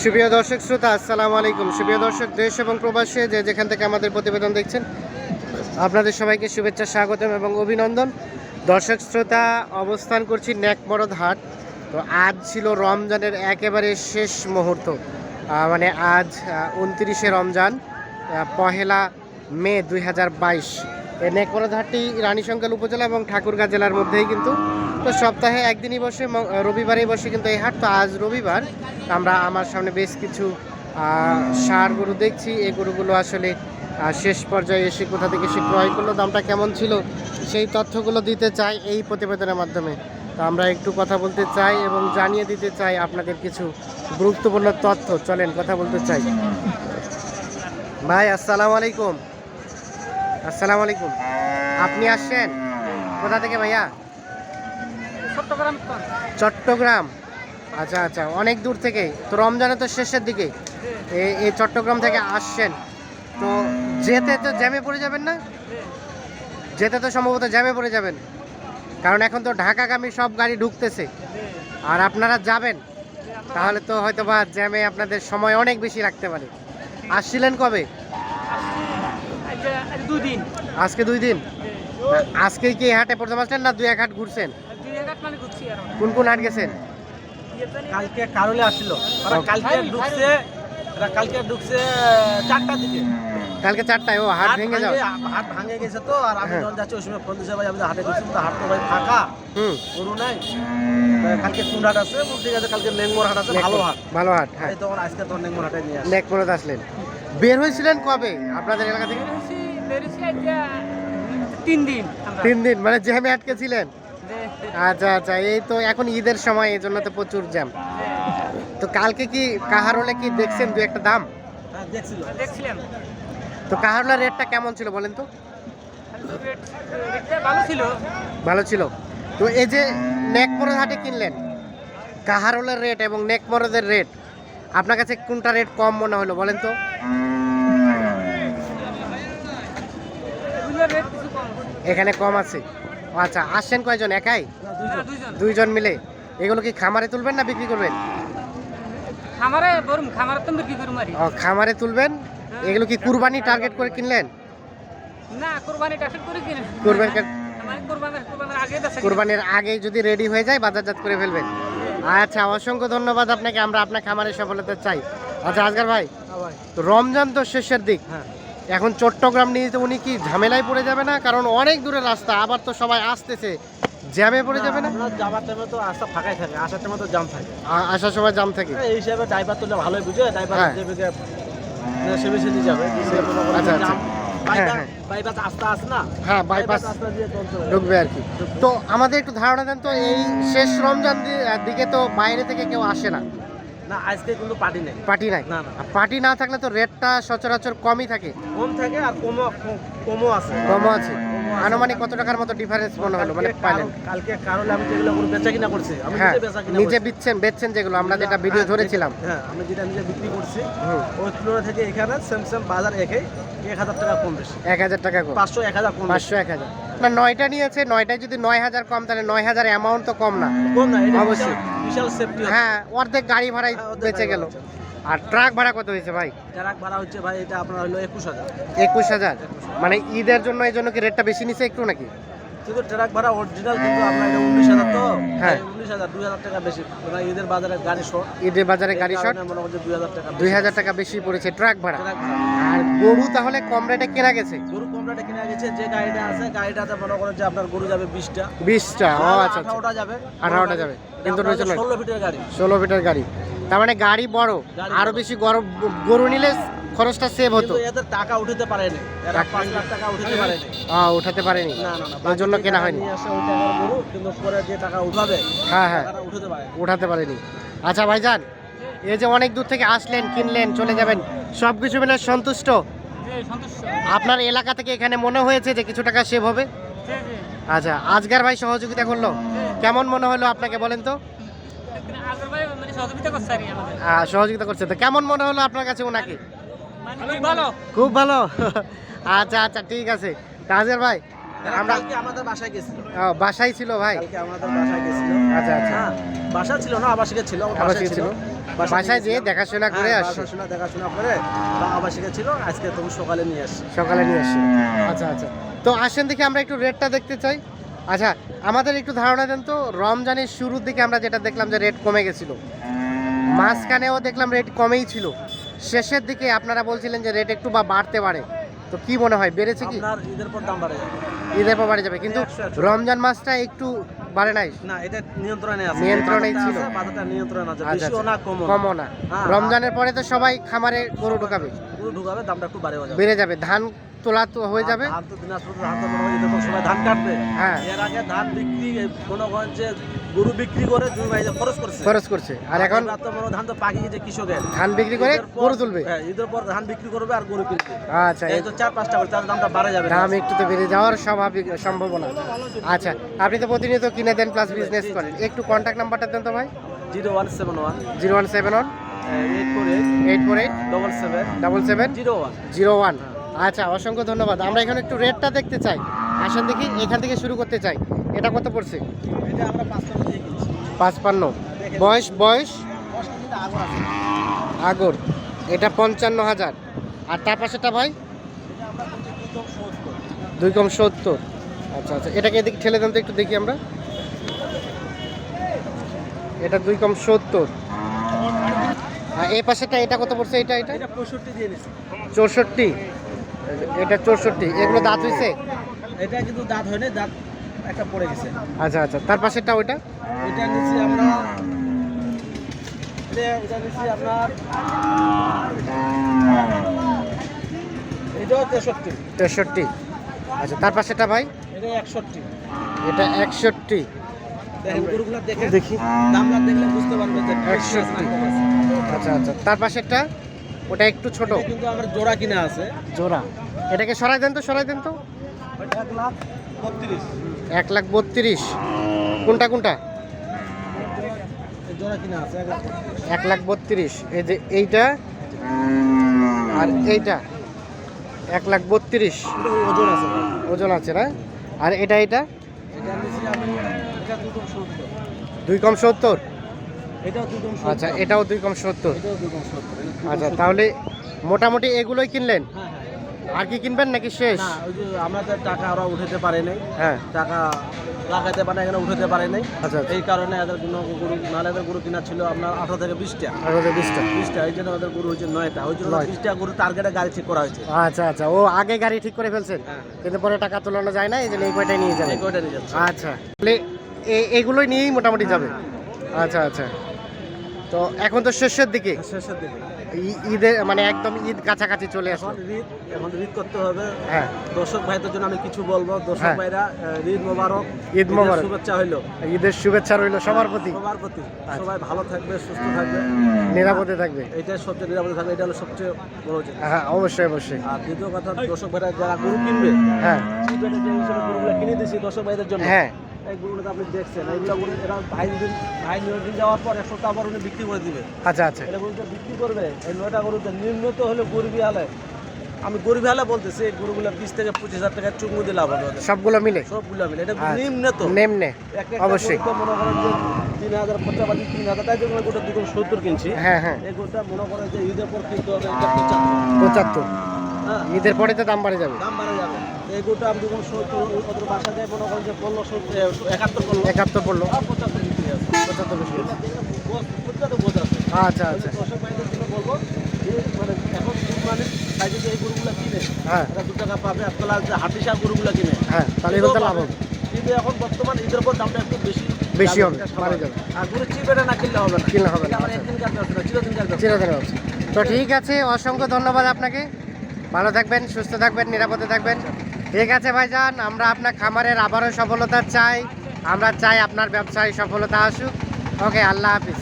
সুপ্রিয় দর্শক শ্রোতা, আসসালামু আলাইকুম। সুপ্রিয় দর্শক, দেশ এবং প্রবাসে যে যেখান থেকে আমাদের প্রতিবেদন দেখছেন, আপনাদের সবাইকে শুভেচ্ছা, স্বাগতম এবং অভিনন্দন। দর্শক শ্রোতা, অবস্থান করছি ন্যাকমরদ হাট। তো আজ ছিল রমজানের একেবারে শেষ মুহূর্ত। মানে আজ উনত্রিশে রমজান পহেলা মে দুই হাজার বাইশ। নেকমরদ হাটটি রানীশঙ্কাল উপজেলা এবং ঠাকুরগাঁ জেলার মধ্যেই কিন্তু। তো সপ্তাহে একদিনই বসে রবিবারেই বসে কিন্তু এই হাট। তো আজ রবিবার আমরা আমার সামনে বেশ কিছু ষাঁড় গরু দেখছি। এই গরুগুলো আসলে শেষ পর্যায়ে এসে কোথা থেকে সে ক্রয় করল দামটা কেমন ছিল সেই তথ্যগুলো দিতে চাই এই প্রতিবেদনের মাধ্যমে। তো আমরা একটু কথা বলতে চাই এবং জানিয়ে দিতে চাই আপনাদের কিছু গুরুত্বপূর্ণ তথ্য। চলেন কথা বলতে চাই। ভাই আসসালামু আলাইকুম। আসসালামু আলাইকুম। আপনি আসছেন? কোথা থেকে ভাইয়া? চট্টগ্রাম। চট্টগ্রাম। আচ্ছা আচ্ছা অনেক দূর থেকে। তো রমজানের তো শেষের দিকে। এই- চট্টগ্রাম থেকে আসছেন। তো যেতে তো জ্যামে পড়ে যাবেন না? যেতে তো সম্ভবত জ্যামে পড়ে যাবেন। কারণ এখন তো ঢাকাগামী সব গাড়ি ঢুকতেছে। আর আপনারা যাবেন তাহলে তো হয়তো বা জ্যামে আপনাদের সময় অনেক বেশি লাগতে পারে। আসছিলেন কবে? দুদিন। আজকে দুই দিন আজকে কি হাটে প্রথম আসলেন না দুই এক হাট ঘুরছেন? দুই এক মানে ঘুরছি আর কোন কোন হাট গেছেন? কালকে কারলে আসছিল ওরা কালকে ঢুকছে ওরা কালকে ঢুকছে চারটার দিকে। কালকে চারটায় ও হাট ভেঙে যাও হাট ভাঙে গেছে তো আর আমি হ্যাঁ। যখন যাচ্ছি ওই সময় ফোন দিছে ভাই আমি তো হাটে ঢুকছি তো হাট তো ভাই ফাঁকা। হুম। গরু নাই। কালকে কোন হাট আছে? বলতে গেছে কালকে নেংমোর হাট আছে ভালো হাট। ভালো হাট হ্যাঁ। এই তখন আজকে তো নেংমোর হাটে নিয়ে আসে। নেকমরদ আসলেন। বের হয়েছিলেন কবে আপনাদের এলাকা থেকে? তিন দিন তিন দিন মানে জ্যামে আটকে ছিলেন? আচ্ছা আচ্ছা এই তো এখন ঈদের সময় এই জন্য তো প্রচুর জ্যাম। তো কালকে কি কাহারোলে কি দেখছেন দু একটা দাম? হ্যাঁ দেখছিল দেখছিলাম। তো কাহারোলার রেটটা কেমন ছিল বলেন তো? ভালো ছিল। ভালো ছিল। তো এই যে নেকমরদ হাটে কিনলেন কাহারোলের রেট এবং নেকমরদের রেট আপনার কাছে কোনটা রেট কম মনে হলো বলেন তো এগুলোর রেট কিছু কম এখানে কম আছে? আচ্ছা আসছেন কয়জন? একাই? দুইজন। না, দুইজন। মিলে। এগুলো কি খামারে তুলবেন না বিক্রি করবেন? খামারে বরুম খামারে তো বিক্রি করুম আরি ও খামারে তুলবেন? এগুলো কি কুরবানি টার্গেট করে কিনলেন? না কোরবানি টার্গেট করে কিনে। কোরবানি টা- মানে আগে কুরবানির আগেই যদি রেডি হয়ে যায় বাজারজাত করে ফেলবেন। আচ্ছা অসংখ্য ধন্যবাদ আপনাকে। আমরা আপনার খামারে সফলতা চাই। আচ্ছা আজগার ভাই হ্যাঁ ভাই। তো রমজান তো শেষের দিক। হ্যাঁ। এখন চট্টগ্রাম নিয়ে তো উনি কি ঝামেলায় পড়ে যাবে না? কারণ অনেক দূরের রাস্তা আবার তো সবাই আসতেছে। জ্যামে পড়ে যাবে না? যাওয়ার টাইমে তো রাস্তা ফাঁকাই থাকে আসার টাইমে তো জাম থাকে। আসার সময় জাম থাকে। এই হিসাবে ড্রাইভার তুলে ভালোই বুঝে ড্রাইভার হ্যাঁ। যে বেগে সে বেশি নিয়ে যাবে। আচ্ছা, আচ্ছা। বাইপাস- হ্যাঁ, বাইপাস না? হ্যাঁ বাইপাস দিয়ে ঢুকবে আর কি। তো আমাদের একটু ধারণা দেন তো এই শেষ রমজান দিকে তো বাইরে থেকে কেউ আসে না। না আজকে কিন্তু পার্টি নেই। পার্টি নাই? না, না। পার্টি না থাকলে তো রেটটা সচরাচর কমই থাকে। কম থাকে আর কমও কম- কমও আছে। কমও আছে। আনুমানিক কত টাকার মতো ডিফারেন্স মনে হলো? মানে কালকে পাইলেন। কারো- কালকে কারণে আমি যেগুলো বেচা কিনা করছি। আমি হ্যাঁ নিজে বেচা কিনা নিজে বিচ্ছেন বেচছেন যেগুলো। আমরা যেটা ভিডিও হ্যাঁ, ধরেছিলাম। হ্যাঁ আমি যেটা নিজে বিক্রি করছি ওই তুলনা থেকে এখানে সেম বাজার একই এক হাজার টাকা কম বেশি। এক হাজার টাকা কম। পাঁচশো এক হাজার কম পাঁচশো এক হাজার। না নয়টা নিয়েছে নয়টায় যদি নয় হাজার কম তাহলে নয় হাজার অ্যামাউন্ট তো কম না। কম না অবশ্যই। বিশাল- সেফটি হ্যাঁ অর্ধেক গাড়ি ভাড়াই হ্যাঁ, বেঁচে গেল। আর ট্রাক ভাড়া কত হয়েছে ভাই? ট্রাক ভাড়া হচ্ছে ভাই এটা আপনার হলো একুশ হাজার। একুশ হাজার? মানে ঈদের জন্য এই জন্য কি রেটটা বেশি নিছে একটু নাকি? কিন্তু ট্রাক ভাড়া অরিজিনাল কিন্তু আপনার এটা উনিশ হাজার তো। হ্যাঁ। উনিশ হাজার দুই হাজার টাকা বেশি। ঈদের বাজারে গাড়ি শর্ট ঈদের বাজারে গাড়ি শর্ট মনে করছে দুই হাজার টাকা দুই হাজার টাকা বেশি পড়েছে ট্রাক ভাড়া। ট্রাক ভাড়া। আর গরু তাহলে কম রেটে কেনা গেছে? গরু কম রেটে কিনে গেছে যে গাড়িটা আছে গাড়িটাতে মনে করেন যে আপনার গরু যাবে বিশটা। বিশটা ও আচ্ছা আচ্ছা আঠারোটা যাবে। আঠারোটা যাবে। কিন্তু ষোলো ফিটের গাড়ি। ষোলো ফিটার গাড়ি। তার মানে গাড়ি বড় আরও বেশি গরু নিলে খরচটা সেভ হতো। এদের টাকা উঠাতে পারেনি। এরা টাকা- পাঁচ লাখ টাকা উঠাতে পারেনি। আহ, উঠাতে পারেনি। না না না জন্য কেনা হয়নি। নিয়ে ওই টাকার গরু কিন্তু পরে যে টাকা উঠাবে হ্যাঁ হ্যাঁ। উঠাতে পারে উঠাতে পারেনি। আচ্ছা ভাইজান এই যে অনেক দূর থেকে আসলেন কিনলেন চলে যাবেন। সব কিছু মিলে সন্তুষ্ট? আপনার এলাকা থেকে এখানে মনে হয়েছে যে কিছু টাকা সেভ হবে? আচ্ছা আজগার ভাই সহযোগিতা করল? কেমন মনে হলো আপনাকে বলেন তো? মানে সহযোগিতা করছে তো কেমন মনে হলো আপনার কাছে ওনাকে? মানে খুব ভালো। খুব ভালো। আচ্ছা আচ্ছা ঠিক আছে। তাজের ভাই এরা আমরা আমাদের বাসায় গেছিল। বাসায় ছিল ভাই? কালকে আমাদের বাসায় গেছিল। আচ্ছা আচ্ছা। হ্যাঁ বাসা ছিল না আবাসিকে ছিল আবাসিক ছিল। বাসায় যেয়ে দেখাশোনা করে হ্যাঁ, আসছে বাসাশোনা দেখাশোনা করে বা আবাসিকে ছিল আজকে তুমি সকালে নিয়ে আসছি। সকালে নিয়ে আসছে। আচ্ছা আচ্ছা। তো আসেন দেখি আমরা একটু রেটটা দেখতে চাই। আচ্ছা আমাদের একটু ধারণা দেন তো রমজানের শুরুর দিকে আমরা যেটা দেখলাম যে রেট কমে গেছিল। মাঝখানেও দেখলাম রেট কমেই ছিল। শেষের দিকে আপনারা বলছিলেন যে রেট একটু বা বাড়তে পারে। তো কি মনে হয় বেড়েছে কি? ঈদের পর দাম বাড়ে যাবে। ঈদের পর বাড়ে যাবে। কিন্তু। রমজান মাসটা একটু বাড়ে নাই? না এটা নিয়ন্ত্রণে আছে। নিয়ন্ত্রণেই ছিল। বাজারটা নিয়ন্ত্রণে আছে। আচ্ছা, বেশিও আচ্ছা। না কমও না। কমও না। হ্যাঁ, রমজানের পরে তো সবাই খামারে গরু ঢুকাবে। গরু ঢুকাবে দামটা একটু বাড়ে যাবে বেড়ে যাবে। ধান তোলা তো হয়ে যাবে। ধান তো দিনাজপুর ধান তো মনে হয় ঈদের পর ধান কাটবে। হ্যাঁ। এর আগে ধান বিক্রি যে গরু বিক্রি করে দুই ভাই খরচ করছে। খরচ করছে। আর এখন তো মনে ধান তো পাকি গেছে কৃষকের। ধান বিক্রি করে গরু তুলবে। হ্যাঁ ঈদের পর ধান বিক্রি করবে আর গরু কিনবে। আচ্ছা এই তো চার পাঁচটা করে তার দামটা বাড়ে যাবে। দাম একটু তো বেড়ে যাওয়ার স্বাভাবিক সম্ভাবনা। আচ্ছা আপনি তো প্রতিনিয়ত কিনে দেন প্লাস বিজনেস করেন। একটু কন্ট্যাক্ট নাম্বারটা দেন তো ভাই। Zero one seven one. Zero one seven one. Eight four eight eight four eight double seven double seven zero one zero one আচ্ছা অসংখ্য ধন্যবাদ। আমরা এখানে একটু রেটটা দেখতে চাই। আসেন দেখি এখান থেকে শুরু করতে চাই। এটা কত পড়ছে? পাঁচপান্ন। বয়স বয়স? আগর। এটা পঞ্চান্ন হাজার। আর তার পাশেটা ভাই? দুই কম সত্তর। আচ্ছা আচ্ছা। এটাকে এদিকে ঠেলে দেন তো একটু দেখি আমরা। এটা দুই কম সত্তর। আর এই পাশেটা এটা কত পড়ছে? এটা এটা? চৌষট্টি। এটা চৌষট্টি এগুলো দাঁত হয়েছে এটা কিন্তু দাঁত হয়নি দাঁত একটা পড়ে গেছে। আচ্ছা আচ্ছা তার পাশেরটা ওইটা? এটা নিচ্ছি আমরা এটা নিচ্ছি আপনার এটাও তেষট্টি। তেষট্টি। আচ্ছা তার পাশেটা ভাই? এটা একষট্টি। এটা একষট্টি। দেখে। দামটা দেখলে বুঝতে পারবেন যে বেশি আছে না 61 কম আছে। আচ্ছা আচ্ছা তার পাশেরটা? ওটা একটু ছোট। কিন্তু আমার জোড়া কিনা আছে। জোড়া। এটাকে সরাই দেন তো সরাই দেন তো। এক লাখ বত্রিশ। কোনটা কোনটা? এক লাখ বত্রিশ। এই যে এইটা আর এইটা। এক লাখ বত্রিশ। ওজন আছে। ওজন আছে না? আর এটা এটা? দুই কম সত্তর। আচ্ছা এটাও দুই কম সত্তর। আচ্ছা তাহলে মোটামুটি এগুলোই কিনলেন? হ্যাঁ হ্যাঁ আর কি কিনবেন নাকি শেষ? ওই যে আমাদের টাকা ওরা উঠাতে পারে নাই। হ্যাঁ। টাকা লাগাতে পারে এখানে উঠাতে পারে নাই। আচ্ছা আচ্ছা। এই কারণে এদের কোনো গরু নাহলে এদের গরু কিনা ছিল আপনার আঠারো থেকে বিশটা। আর ওদের বিশটা। বিশটা এই জন্য ওদের গরু হচ্ছে নয়টা। ওই জন্য। বিশটা গরু টার্গেটে গাড়ি ঠিক করা হয়েছে। আচ্ছা আচ্ছা ও আগে গাড়ি ঠিক করে ফেলছেন? হ্যাঁ কিন্তু পরে টাকা তোলানো যায় না এই জন্য এই কয়টাই নিয়ে যাবেন? এই কয়টা নিয়ে যাচ্ছে। আচ্ছা তাহলে এগুলোই নিয়েই মোটামুটি যাবে? আচ্ছা আচ্ছা। তো এখন তো শেষের দিকে। শেষের দিকে। ঈদের মানে একদম ঈদ কাছাকাছি চলে আসলো। রিদ এখন রিদ করতে হবে। হ্যাঁ। দর্শক ভাইদের জন্য আমি কিছু বলব। দর্শক হ্যাঁ। ভাইরা ঈদ মোবারক ঈদ মোবারক। শুভেচ্ছা হইল ঈদের শুভেচ্ছা রইল সবার প্রতি। সবার প্রতি। আচ্ছা। সবাই ভালো থাকবে সুস্থ থাকবে। নিরাপদে থাকবে। এটাই সবচেয়ে নিরাপদে থাকবে এটা হলো সবচেয়ে বড় জিনিস। হ্যাঁ অবশ্যই অবশ্যই। আর দ্বিতীয় কথা দর্শক ভাইরা যারা গরু কিনবে হ্যাঁ। যে হিসেবে গরুগুলো কিনে দিয়েছি দর্শক ভাইদের জন্য। হ্যাঁ। এই তো আপনি দেখছেন এইগুলো গরু এরা ভাই দিন ভাই যাওয়ার পর এক সপ্তাহ পর উনি বিক্রি করে দিবে। আচ্ছা আচ্ছা। এটা গরুটা বিক্রি করবে এই নয়টা গরুতে নিম্নত হলে গরিবি আমি গরিবি হালে বলতেছি এই গরুগুলো বিশ থেকে পঁচিশ হাজার টাকা হবে সবগুলো মিলে? সবগুলো মিলে এটা আচ্ছা। নিম্নত। নেমনে অবশ্যই। মনে করেন যে তিন হাজার তিন হাজার গোটা দুটো সত্তর কিনছি। হ্যাঁ হ্যাঁ। এই গরুটা মনে করেন যে ঈদের পর কিনতে হবে পঁচাত্তর। পঁচাত্তর। হ্যাঁ। ঈদের পরে তো দাম বাড়ে যাবে। দাম বাড়ে যাবে। এই গরুটা আমি যখন সত্তর বাসা যায় মনে করেন যে সত্তর একাত্তর একাত্তর পড়ল আর পঁচাত্তর বিক্রি আছে। পঁচাত্তর বেশি বোঝা আছে। আচ্ছা আচ্ছা। দর্শক ভাইদের জন্য বলব মানে এখন মানে সাইজে যে এই গরুগুলো কিনে হ্যাঁ। দু টাকা পাবে আর তোলা যে হাটিসা গরুগুলো কিনে। হ্যাঁ তাহলে এগুলো লাভ হবে। কিন্তু এখন বর্তমান ঈদের পর দামটা একটু বেশি বেশি হবে, যাবে। আর গরু না কিনলে হবে না। কিনলে হবে না, এটা আমার। একদিন কাজ আছে না চিরদিন কাজ চিরদিন ব্যবসা। তো ঠিক আছে অসংখ্য ধন্যবাদ আপনাকে। ভালো থাকবেন সুস্থ থাকবেন নিরাপদে থাকবেন। ঠিক আছে ভাইজান, আমরা আপনার খামারের আবারও সফলতা চাই। আমরা চাই আপনার ব্যবসায় সফলতা আসুক। ওকে, আল্লাহ হাফিজ।